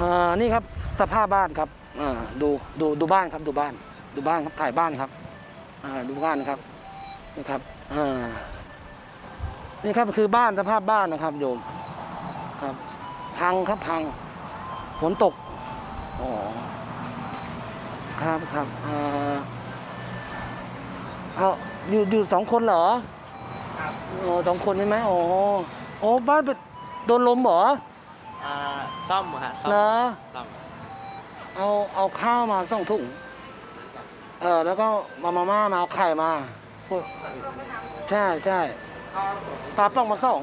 อ่านี่ครับสภาพบ้านครับอ่าดูดูดูบ้านครับดูบ้าน ดูบ้านครับถ่ายบ้านครับอ่าดูบ้านนะครับนี่ครับอ่านี่ครับคือบ้านสภาพบ้านนะครับโยมครับพังครับพังฝนตกอ๋อครับครับอ่าเอาอยู่อยู่สองคนเหรอครับอ๋อสองคนใช่ไหมอ๋อโอ้บ้านเป็นโดนลมเหรอ อ่าซ่อมฮะซ่อมเหรอซ่อมเอาเอาข้าวมาส่งถุงเออแล้วก็มามาม่ามาเอาไข่มาพวกใช่ใช่ปลาป้องมาส่ง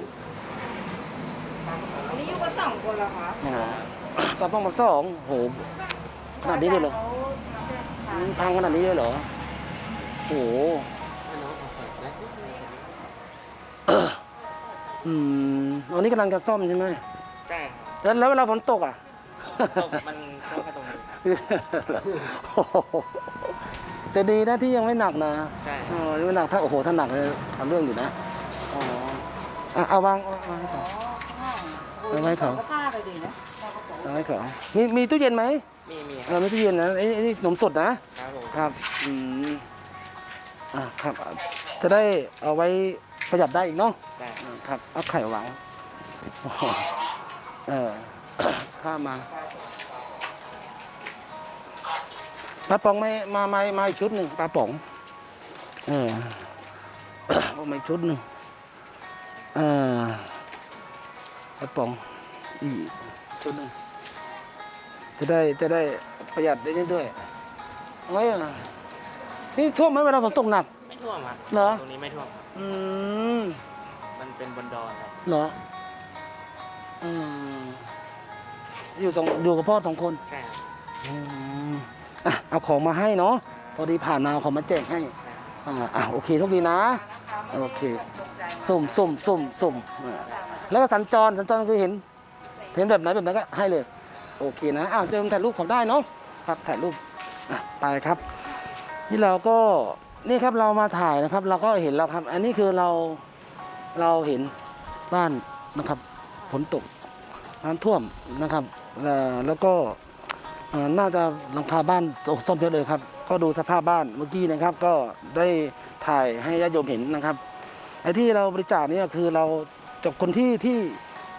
อันนี้อยู่กันสองคนเหรอคะอ๋อปลาป้องมาส่งโหขนาดนี้เลยเหรออืมพังขนาดนี้เลยเหรอโหอืมวันนี้กำลังจะซ่อมใช่ไหม ใช่ครับแล้วแล้วเวลาฝนตกอะ ตกมันช่วงแค่ตรงนี้ครับโอ้โหแต่ดีนะที่ยังไม่หนักนะใช่อ๋อยังไม่หนักถ้าโอ้โหถ้าหนักเลยทำเรื่องอยู่นะอ๋ออะเอาวางเอาวางให้เขา เอาไว้เขาก็ผ้าไปดีนะเอาให้เขามีมีตู้เย็นไหมมีมีคเอรับอมีตู้เย็นนะไอ้ไอ้นี่ขนมสดนะ ครับผมครับ อืม อะครับ จะได้เอาไว้ประหยัดได้อีกเนาะ ได้อ่าครับ เอาไข่วางโอ้โห เออข้ามมาปลาป๋องไม่มามามาอีกชุดหนึ่งปลาป๋อง เออเอามาอีกชุดหนึ่งเออปลาป๋องอีกชุดหนึ่งจะได้จะได้ประหยัดได้ด้วยเอ้ยนี่ท่วมไหมเวลาฝนตกหนัก ไม่ท่วมครับเหรอ ตรงนี้ไม่ท่วมครับอืมมันเป็นบนดอนครับเหรออืม อยู่สองอยู่กับพ่อสองคนใช่ครับอืมอะเอาของมาให้เนาะพอดีผ่านมาเอาของมาแจกให้ใช่ครับอ่าอะโอเคโชคดีนะ โอเคสุ่มสุ่มสุ่มสุ่มอ่าแล้วก็สัญจรสัญจรคือเห็น เห็นแบบไหนแบบนั้นก็ให้เลย โอเคนะอ้าวเจอถ่ายรูปของได้เนาะครับถ่ายรูปอะไปครับ นี่เราก็นี่ครับเรามาถ่ายนะครับ เราก็เห็นแล้วครับ อันนี้คือเราเราเห็นบ้านนะครับฝนตกน้ำท่วมนะครับเอ่อ แล้วก็น่าจะหลังคาบ้านตกซ่อมเยอะเลยครับ ก็ดูสภาพบ้านเมื่อกี้นะครับ ก็ได้ถ่ายให้ญาติโยมเห็นนะครับไอ้ที่เราบริจาคนี่คือเราจบคนที่ที่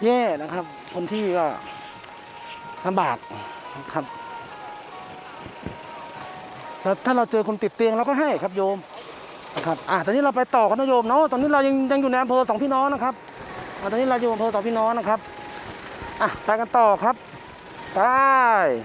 แย่นะครับ คนที่ก็ลำบากนะครับแล้วถ้าเราเจอคนติดเตียงเราก็ให้ครับโยมนะครับอะตอนนี้เราไปต่อกันนะโยมเนาะตอนนี้เรายังยังอยู่ในอำเภอสองพี่น้องนะครับตอนนี้เราอยู่อำเภอสองพี่น้องนะครับอะไปกันต่อครับ Ay!